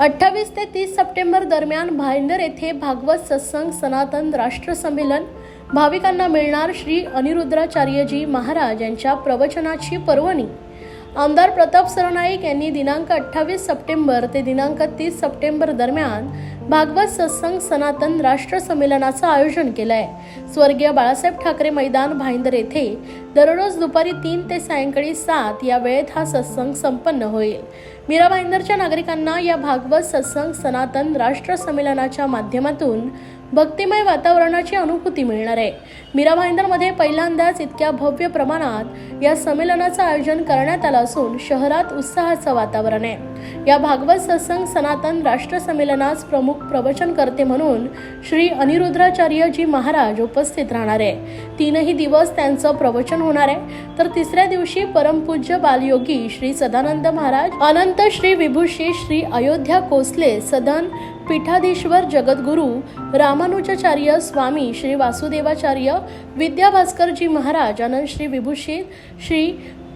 अठ्ठावीस ते तीस सप्टेंबर दरम्यान भाईंदर येथे भागवत सत्संग सनातन राष्ट्र संमेलन. भाविकांना मिळणार श्री अनिरुद्राचार्यजी महाराज यांच्या प्रवचनाची पर्वणी. आमदार प्रताप सरनाईक यांनी दिनांक अठ्ठावीस सप्टेंबर ते दिनांक तीस सप्टेंबर दरम्यान भागवत सत्संग सनातन राष्ट्र संमेलनाचं आयोजन केलं आहे स्वर्गीय बाळासाहेब ठाकरे मैदान भाईंदर येथे दररोज दुपारी तीन ते सायंकाळी सात या वेळेत हा सत्संग संपन्न होईल. मीरा भाईंदरच्या नागरिकांना या भागवत सत्संग सनातन राष्ट्र संमेलनाच्या माध्यमातून भक्तिमय वातावरणाची अनुभूती मिळणार आहे. मीरा भाईंदरमध्ये पहिल्यांदाच इतक्या भव्य प्रमाणात या संमेलनाचं आयोजन करण्यात आलं असून शहरात उत्साहाचं वातावरण आहे. या भागवत सत्संग सनातन राष्ट्र संमेलनास प्रमुख प्रवचनकर्ते म्हणून श्री अनिरुद्राचार्यजी महाराज उपस्थित राहणार आहे. तीनही दिवस त्यांचं प्रवचन होणार आहे. तर तिसऱ्या दिवशी परमपूज्य बालयोगी श्री सदानंद महाराज अनंत श्री विभूषी श्री अयोध्या कोसले सदन पीठाधीश्वर जगद्गुरू रामानुजाचार्य स्वामी श्री वासुदेवाचार्य विद्याभास्करजी महाराज आनंद श्री विभूषित श्री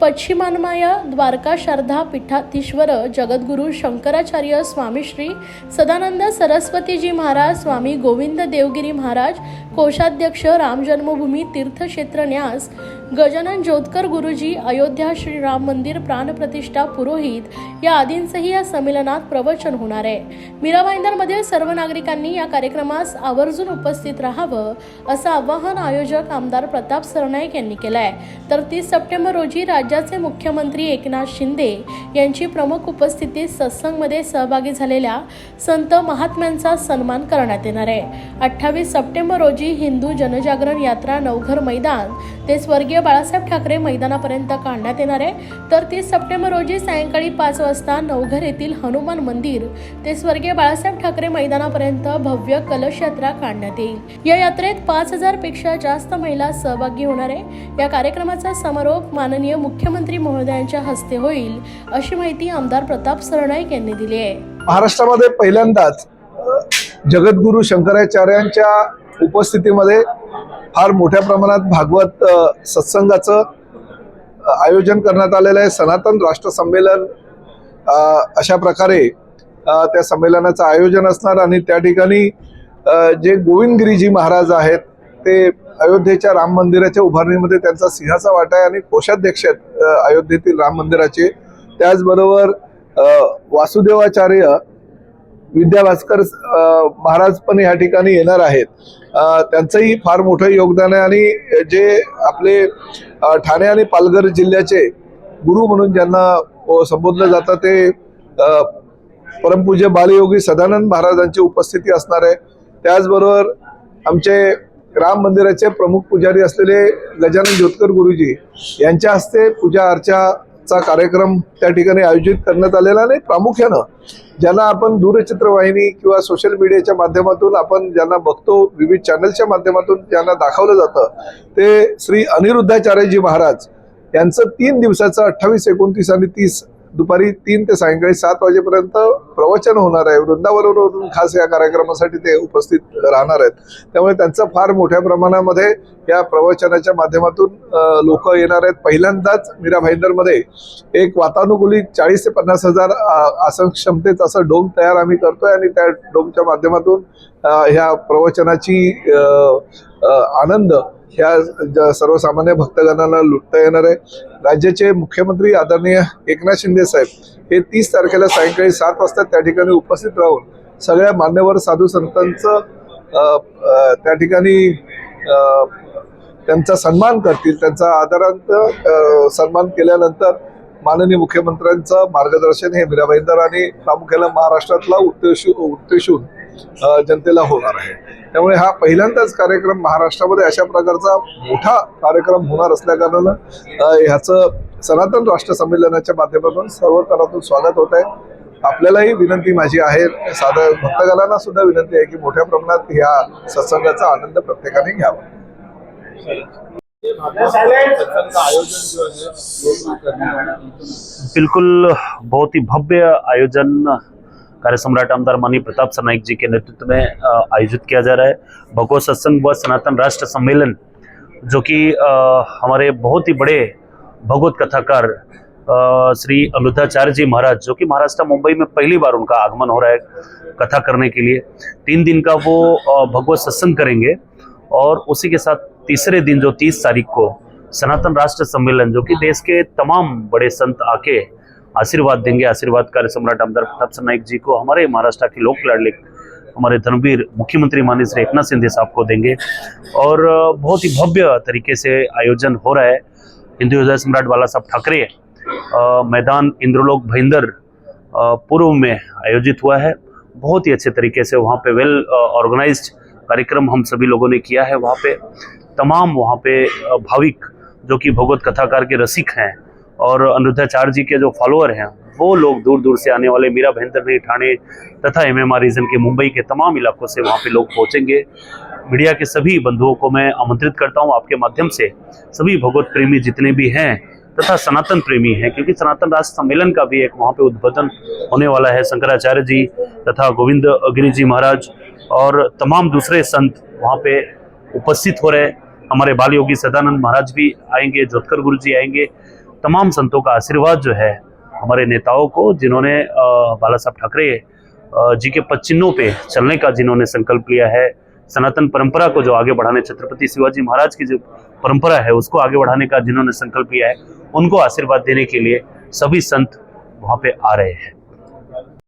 पश्चिमान्माया द्वारका शारदा पीठाधीश्वर जगद्गुरू शंकराचार्य स्वामी श्री सदानंद सरस्वतीजी महाराज स्वामी गोविंद देवगिरी महाराज कोषाध्यक्ष राम जन्मभूमी तीर्थक्षेत्र न्यास गजानन जोतकर गुरुजी अयोध्या श्री राम मंदिर प्राणप्रतिष्ठा पुरोहित या आदींचंही या संमेलनात प्रवचन होणार आहे. मीरा भाईंदरमध्ये सर्व नागरिकांनी या कार्यक्रमास आवर्जून उपस्थित राहावं असं आवाहन आयोजक आमदार प्रताप सरनाईक यांनी केलं आहे तर तीस सप्टेंबर रोजी राज्याचे मुख्यमंत्री एकनाथ शिंदे यांची प्रमुख उपस्थितीत सत्संगमध्ये सहभागी झालेल्या संत महात्म्यांचा सन्मान करण्यात येणार आहे. अठ्ठावीस सप्टेंबर रोजी हिंदू जनजागरण यात्रा नवघर मैदान ते स्वर्गीय बाळासाहेब ठाकरे मैदानापर्यंत काढण्यात येणार आहे. तर तीस सप्टेंबर रोजी सायंकाळी पाच वाजता नवघर येथील हनुमान मंदिर ते स्वर्गीय बाळासाहेब ठाकरे मैदानापर्यंत भव्य कलश यात्रा काढण्यात येईल. या यात्रेत पाच हजारपेक्षा जास्त महिला सहभागी होणार आहे. या कार्यक्रमाचा समारोप माननीय मुख्यमंत्री महोदयांच्या हस्ते होईल अशी माहिती आमदार प्रताप सरनाईक यांनी दिली आहे. महाराष्ट्रामध्ये पहिल्यांदाच अ, जगद्गुरू शंकराचार्यांच्या उपस्थितीमध्ये फार मोठ्या प्रमाणात भागवत सत्संगाचं आयोजन करण्यात आलेलं आहे. सनातन राष्ट्र संमेलन अशा प्रकारे त्या संमेलनाचं आयोजन असणार आणि त्या ठिकाणी जे गोविंदगिरीजी महाराज आहेत ते अयोध्येच्या राम मंदिराच्या उभारणीमध्ये त्यांचा सिंहाचा वाटा आहे आणि कोषाध्यक्ष आहेत अयोध्येतील राम मंदिराचे. त्याचबरोबर वासुदेवाचार्य विद्याभास्कर महाराज पण या ठिकाणी येणार आहेत. त्यांचंही फार मोठं योगदान आहे आणि जे आपले ठाणे आणि पालघर जिल्ह्याचे गुरु म्हणून ज्यांना संबोधलं जातं ते परमपूज्य बालयोगी सदानंद महाराजांची उपस्थिती असणार आहे. त्याचबरोबर आमचे राम मंदिराचे प्रमुख पुजारी असलेले गजानन ज्योतकर गुरुजी यांच्या हस्ते पूजा अर्चा चा कार्यक्रम त्या ठिकाणी आयोजित करण्यात आलेला नाही प्रामुख्यानं ज्यांना आपण दूरचित्रवाहिनी किंवा सोशल मीडियाच्या माध्यमातून आपण ज्यांना बघतो विविध चॅनलच्या माध्यमातून ज्यांना दाखवलं जातं ते श्री अनिरुद्धाचार्यजी महाराज यांचं तीन दिवसाचं अठ्ठावीस एकोणतीस आणि तीस दुपारी तीन ते सायंकाळी सात वाजेपर्यंत प्रवचन होणार आहे. वृंदावनवरून खास या कार्यक्रमासाठी ते उपस्थित राहणार आहेत. त्यामुळे त्यांचं फार मोठ्या प्रमाणामध्ये या प्रवचनाच्या माध्यमातून लोक येणार आहेत. पहिल्यांदाच मीरा भाईंदरमध्ये एक वातानुकूलित चाळीस ते पन्नास हजार आसन क्षमतेचं असं डोम तयार आम्ही करतोय आणि त्या डोमच्या माध्यमातून ह्या प्रवचनाची आनंद ह्या सर्वसामान्य भक्तगणांना लुटता येणार आहे. राज्याचे मुख्यमंत्री आदरणीय एकनाथ शिंदे साहेब हे तीस तारखेला सायंकाळी सात वाजता त्या ठिकाणी उपस्थित राहून सगळ्या मान्यवर साधू संतांचं त्या ठिकाणी त्यांचा सन्मान करतील त्यांचा आदरांत सन्मान केल्यानंतर माननीय मुख्यमंत्र्यांचं मार्गदर्शन हे मीराबाईंदर आणि प्रामुख्याने महाराष्ट्रातला उत्तेजू उद्देशून जनतेला होणार आहे. त्यामुळे हा पहिल्यांदाच कार्यक्रम महाराष्ट्रामध्ये अशा प्रकारचा मोठा कार्यक्रम होणार असल्याकारणानं ह्याचं सनातन राष्ट्र संमेलनाच्या माध्यमातून सर्व करातून स्वागत होत आहे. आपल्यालाही विनंती माझी आहे साधं भक्तगणांना सुद्धा विनंती आहे की मोठ्या प्रमाणात ह्या सत्संगाचा आनंद प्रत्येकाने घ्यावा. आयोजन बिल्कुल बहुत ही भव्य आयोजन कार्य सम्राट आमदार मानी प्रताप सरनाइक जी के नेतृत्व में आयोजित किया जा रहा है। भगवत सत्संग व सनातन राष्ट्र सम्मेलन, जो कि हमारे बहुत ही बड़े भगवत कथाकार श्री अनुद्धाचार्य जी महाराज, जो कि महाराष्ट्र, मुंबई में पहली बार उनका आगमन हो रहा है कथा करने के लिए। तीन दिन का वो भगवत सत्संग करेंगे और उसी के साथ तीसरे दिन, जो तीस तारीख को सनातन राष्ट्र सम्मेलन, जो कि देश के तमाम बड़े संत आके आशीर्वाद देंगे आशीर्वाद कार्य सम्राट आमदार प्रताप सिंह नाइक जी को हमारे महाराष्ट्र के लोक लाडले हमारे धर्मवीर मुख्यमंत्री माननीय श्री एकनाथ शिंदे साहब को देंगे। और बहुत ही भव्य तरीके से आयोजन हो रहा है। हिंदू हृदय सम्राट बाला साहब ठाकरे मैदान इंद्रलोक भईंदर अ, पूर्व में आयोजित हुआ है। बहुत ही अच्छे तरीके से वहाँ पे वेल ऑर्गेनाइज्ड कार्यक्रम हम सभी लोगों ने किया है। वहाँ पे तमाम वहाँ पे भाविक जो कि भगवत कथाकार के रसिक हैं और अनुरुद्धाचार्य जी के जो फॉलोअर हैं, वो लोग दूर दूर से आने वाले मीरा भयंतर ठाणे तथा एम एम रीजन के मुंबई के तमाम इलाकों से वहाँ पे लोग पहुँचेंगे। मीडिया के सभी बंधुओं को मैं आमंत्रित करता हूँ आपके माध्यम से। सभी भगवत प्रेमी जितने भी हैं तथा सनातन प्रेमी हैं, क्योंकि सनातन राष्ट्र सम्मेलन का भी एक वहाँ पे उद्बोधन होने वाला है शंकराचार्य जी तथा गोविंद अग्नि जी महाराज और तमाम दूसरे संत वहाँ पे उपस्थित हो रहे। हमारे बाल योगी सदानंद महाराज भी आएँगे जोधकर गुरु जी आएँगे तमाम संतों का आशीर्वाद जो है हमारे नेताओं को, जिन्होंने बाला साहब ठाकरे जी के पच्चिन्नों पे चलने का जिन्होंने संकल्प लिया है, सनातन परंपरा को जो आगे बढ़ाने, छत्रपति शिवाजी महाराज की जो परंपरा है उसको आगे बढ़ाने का जिन्होंने संकल्प लिया है, उनको आशीर्वाद देने के लिए सभी संत वहाँ पे आ रहे हैं।